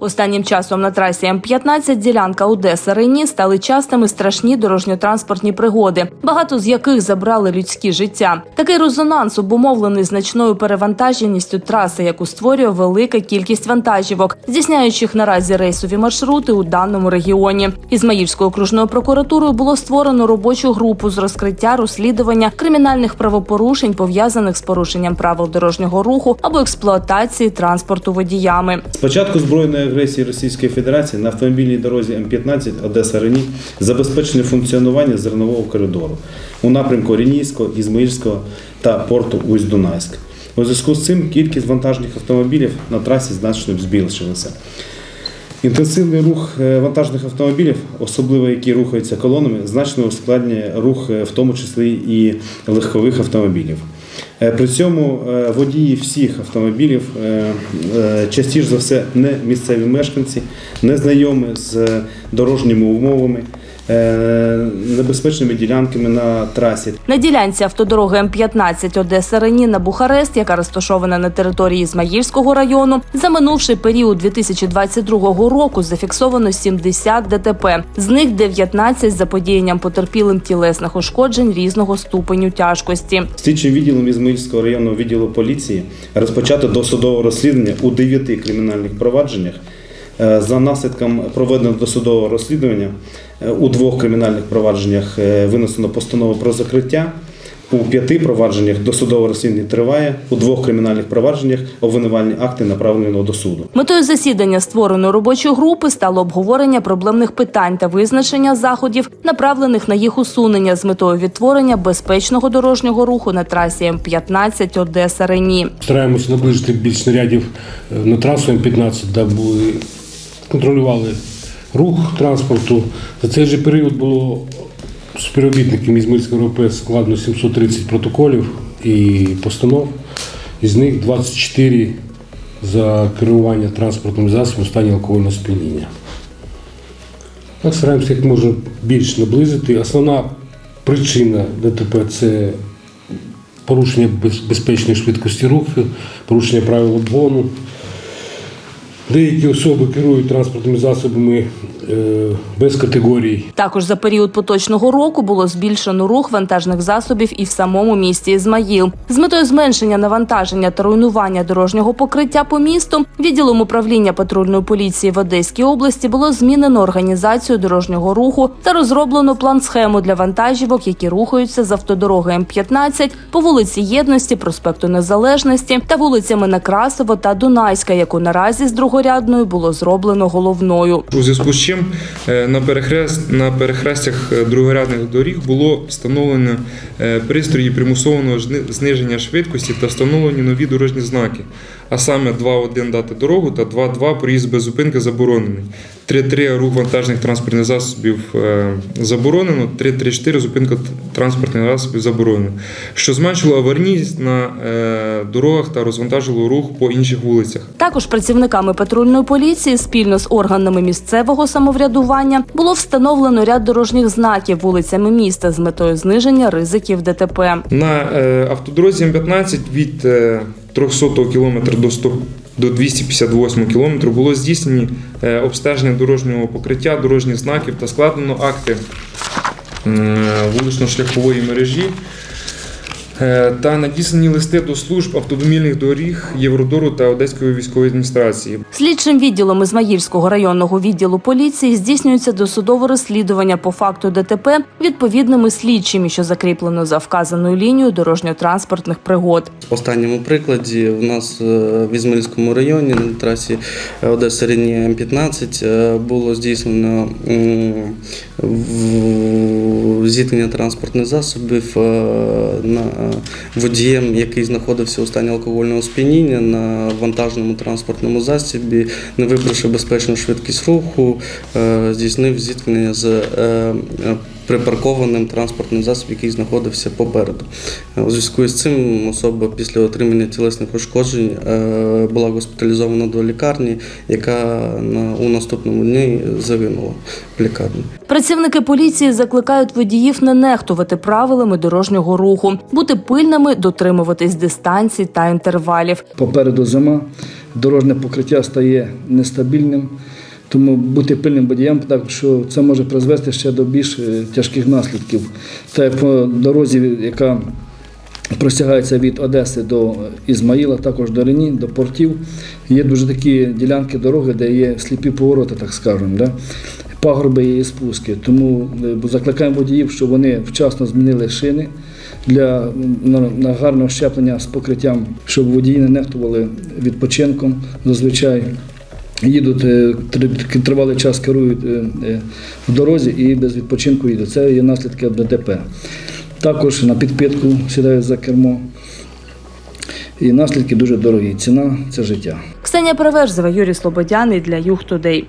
Останнім часом на трасі М-15 ділянка Одеса Рені стали частими страшні дорожньо-транспортні пригоди, багато з яких забрали людські життя. Такий резонанс обумовлений значною перевантаженістю траси, яку створює велика кількість вантажівок, здійсняючих наразі рейсові маршрути у даному регіоні. Ізмаїльською окружною прокуратурою було створено робочу групу з розкриття розслідування кримінальних правопорушень, пов'язаних з порушенням правил дорожнього руху або експлуатації транспорту водіями. З початку збройної агресії Російської Федерації на автомобільній дорозі М15 Одеса Рені забезпечено функціонування зернового коридору у напрямку Ренійського, Ізмаїльського та порту Усть-Дунайськ. У зв'язку з цим кількість вантажних автомобілів на трасі значно збільшилася. Інтенсивний рух е, вантажних автомобілів, особливо які рухаються колонами, значно ускладнює рух, е, в тому числі і легкових автомобілів. Е, При цьому е, водії всіх автомобілів е, частіше за все не місцеві мешканці, не знайомі з дорожніми умовами, небезпечними ділянками на трасі. На ділянці автодороги М-15 Одеса Рені на Бухарест, яка розташована на території Ізмаїльського району, за минувший період 2022 року зафіксовано 70 ДТП. З них 19 за подіянням потерпілим тілесних ушкоджень різного ступеню тяжкості. Слідчим відділом Ізмаїльського районного відділу поліції розпочато досудове розслідування у дев'яти кримінальних провадженнях. Е, За наслідком проведеного досудового розслідування е, у двох кримінальних провадженнях е, винесено постанову про закриття. У п'яти провадженнях досудове розслідування триває. У двох кримінальних провадженнях обвинувальні акти направлено до суду. Метою засідання створеної робочої групи стало обговорення проблемних питань та визначення заходів, направлених на їх усунення з метою відтворення безпечного дорожнього руху на трасі М-15 Одеса Рені. Стараємося наближити більш снарядів е, на трасу М15, де були контролювали рух транспорту. За цей же період було співробітникам Ізмаїльського РП складно 730 протоколів і постанов. Із них 24 за керування транспортним засобом в стані алкогольного сп'яніння. Так стараємося як можна більш наблизити. Основна причина ДТП це порушення безпечної швидкості руху, порушення правил обгону. Деякі особи керують транспортними засобами е, без категорій. Також за період поточного року було збільшено рух вантажних засобів і в самому місті Ізмаїл. З метою зменшення навантаження та руйнування дорожнього покриття по місту відділом управління патрульної поліції в Одеській області було змінено організацію дорожнього руху та розроблено план схему для вантажівок, які рухаються з автодороги М-15 по вулиці Єдності, проспекту Незалежності та вулицями Некрасово та Дунайська, яку наразі з другорядною було зроблено головною. У зв'язку з чим е, на, перехрест, на перехрестях е, другорядних доріг було встановлено е, пристрої примусового зниження швидкості та встановлені нові дорожні знаки. А саме 2.1 дати дорогу та 2.2 проїзд без зупинки заборонений. 3.3 рух вантажних транспортних засобів е, заборонено, 3.3.4 зупинка транспортних засобів заборонено, що зменшило аварійність на е, дорогах та розвантажило рух по інших вулицях. Також працівниками патрульної поліції спільно з органами місцевого самоврядування було встановлено ряд дорожніх знаків вулицями міста з метою зниження ризиків ДТП. На е, автодорозі М15 від 300 км до 100 до 258 км було здійснені е, обстеження дорожнього покриття, дорожніх знаків та складено акти е, вулично-шляхової мережі та надіслані листи до служб автомобільних доріг Євродору та Одеської військової адміністрації. Слідчим відділом Ізмаїльського районного відділу поліції здійснюється досудове розслідування по факту ДТП відповідними слідчими, що закріплено за вказаною лінією дорожньо-транспортних пригод. В останньому прикладі в нас е, в Ізмаїльському районі на трасі Одеса Рені М15 е, було здійснено зіткнення транспортних засобів е, на водієм, який знаходився у стані алкогольного сп'яніння на вантажному транспортному засобі, не вибравши безпечну швидкість руху, е, здійснив зіткнення з е, припаркованим транспортним засобом, який знаходився попереду. Е, У зв'язку з цим особа після отримання тілесних ушкоджень е, була госпіталізована до лікарні, яка на- у наступному дні загинула в лікарні. Працівники поліції закликають водіїв не нехтувати правилами дорожнього руху, бути пильними, дотримуватись дистанцій та інтервалів. Попереду зима, дорожнє покриття стає нестабільним. Тому бути пильним водієм, так що це може призвести ще до більш е, тяжких наслідків. Та по дорозі, яка простягається від Одеси до Ізмаїла, також до Рені, до портів. Є дуже такі ділянки дороги, де є сліпі повороти, так скажемо, да? пагорби і спуски. Тому е, закликаємо водіїв, щоб вони вчасно змінили шини для на, на гарного щеплення з покриттям, щоб водії не нехтували відпочинком зазвичай. Їдуть е, тривалий час керують е, е, в дорозі і без відпочинку їдуть. Це є наслідки ДТП. Також на підпитку сідають за кермо. І наслідки дуже дорогі. Ціна це життя. Ксенія Переверзева, Юрій Слободяний для Юг Тудей.